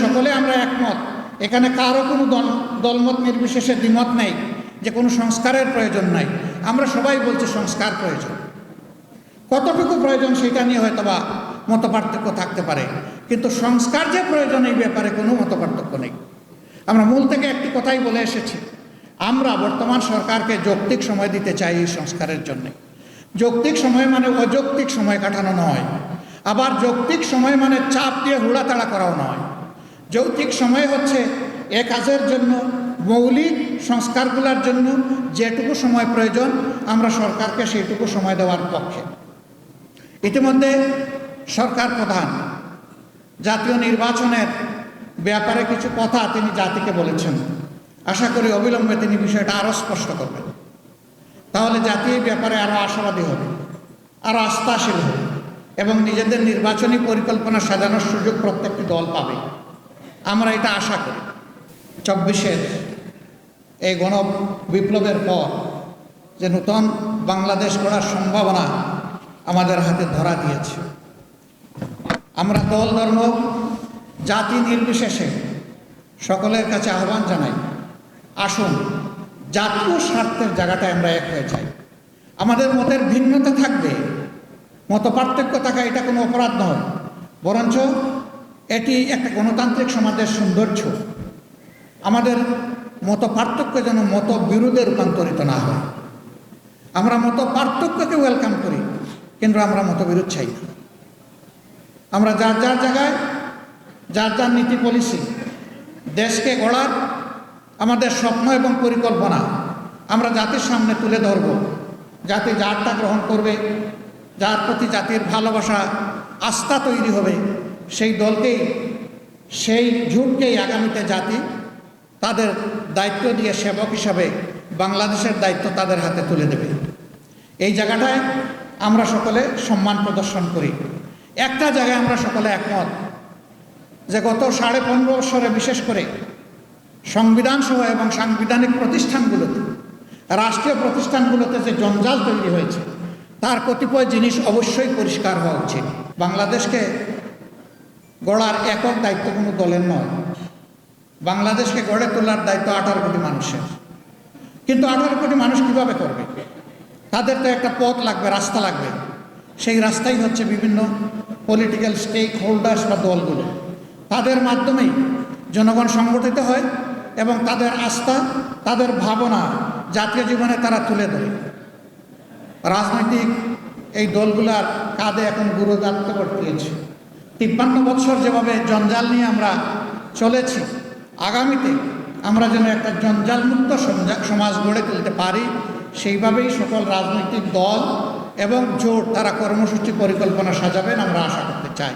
সকলে আমরা একমত। এখানে কারও কোনো দল, দলমত নির্বিশেষে দ্বিমত নেই, যে কোনো সংস্কারের প্রয়োজন নাই। আমরা সবাই বলছি সংস্কার প্রয়োজন। কতটুকু প্রয়োজন সেটা নিয়ে হয়তো বা মত থাকতে পারে। কিন্তু সংস্কার যে প্রয়োজন এই ব্যাপারে কোনো মত পার্থক্য নেই। আমরা মূল থেকে একটি কথাই বলে এসেছি। আমরা বর্তমান সরকারকে যৌক্তিক সময় দিতে চাই এই সংস্কারের জন্য। যৌক্তিক সময় মানে অযৌক্তিক সময় কাটানো নয়। আবার যৌক্তিক সময় মানে চাপ দিয়ে হুড়াতাড়া করাও নয়। যৌক্তিক সময় হচ্ছে এ কাজের জন্য, মৌলিক সংস্কারগুলোর জন্য যেটুকু সময় প্রয়োজন, আমরা সরকারকে সেইটুকু সময় দেওয়ার পক্ষে। ইতিমধ্যে সরকার প্রধান জাতীয় নির্বাচনের ব্যাপারে কিছু কথা তিনি জাতিকে বলেছেন। আশা করি অবিলম্বে তিনি বিষয়টা আরও স্পষ্ট করবেন। তাহলে জাতি এই ব্যাপারে আরও আশাবাদী হবে, আরও আস্থাশীল হবে এবং নিজেদের নির্বাচনী পরিকল্পনা সাজানোর সুযোগ প্রত্যেকটি দল পাবে। আমরা এটা আশা করি। চব্বিশের এই গণ বিপ্লবের পর যে নূতন বাংলাদেশ গড়ার সম্ভাবনা আমাদের হাতে ধরা দিয়েছে। আমরা দল, ধর্ম, জাতি নির্বিশেষে সকলের কাছে আহ্বান জানাই, আসুন জাতীয় স্বার্থের জায়গাটায় আমরা এক হয়ে যাই। আমাদের মতের ভিন্নতা থাকবে মত পার্থক্য থাকা এটা কোনো অপরাধ নয়, বরঞ্চ এটি একটা গণতান্ত্রিক সমাজের সৌন্দর্য। আমাদের মত পার্থক্য যেন মত বিরোধে রূপান্তরিত না হয়। আমরা মত পার্থক্যকে ওয়েলকাম করি, কিন্তু আমরা মতবিরোধ চাই না। আমরা যার যার জায়গায়, যার যার নীতি পলিসি দেশকে গড়ার আমাদের স্বপ্ন এবং পরিকল্পনা আমরা জাতির সামনে তুলে ধরব। জাতি যারটা গ্রহণ করবে, যার প্রতি জাতির ভালোবাসা, আস্থা তৈরি হবে সেই দলকেই, সেই ঝুঁককেই আগামীতে জাতি তাদের দায়িত্ব দিয়ে সেবক হিসাবে বাংলাদেশের দায়িত্ব তাদের হাতে তুলে দেবে। এই জায়গাটায় আমরা সকলে সম্মান প্রদর্শন করি। একটা জায়গায় আমরা সকলে একমত যে গত সাড়ে পনেরো বছরে বিশেষ করে সংবিধান সহ এবং সাংবিধানিক প্রতিষ্ঠানগুলোতে, রাষ্ট্রীয় প্রতিষ্ঠানগুলোতে যে জঞ্জাল তৈরি হয়েছে, তার কতিপয় জিনিস অবশ্যই পরিষ্কার হওয়া উচিত। বাংলাদেশকে গড়ার একক দায়িত্ব কোনো দলের নয়। বাংলাদেশকে গড়ে তোলার দায়িত্ব আঠারো কোটি মানুষের। কিন্তু আঠারো কোটি মানুষ কীভাবে করবে? তাদের তো একটা পথ লাগবে, রাস্তা লাগবে। সেই রাস্তাই হচ্ছে বিভিন্ন পলিটিক্যাল স্টেক হোল্ডার্স বা দলগুলো। তাদের মাধ্যমেই জনগণ সংগঠিত হয় এবং তাদের আস্থা, তাদের ভাবনা জাতীয় জীবনে তারা তুলে ধরে। রাজনৈতিক এই দলগুলার কাঁধে এখন গুরুদাত্ত দিয়েছে তিপ্পান্ন বছর যেভাবে জঞ্জাল নিয়ে আমরা চলেছি, আগামীতে আমরা যেন একটা জঞ্জালমুক্ত সমাজ গড়ে তুলতে পারি, সেইভাবেই সকল রাজনৈতিক দল এবং জোট তারা কর্মসূচি পরিকল্পনা সাজাবেন আমরা আশা করতে চাই।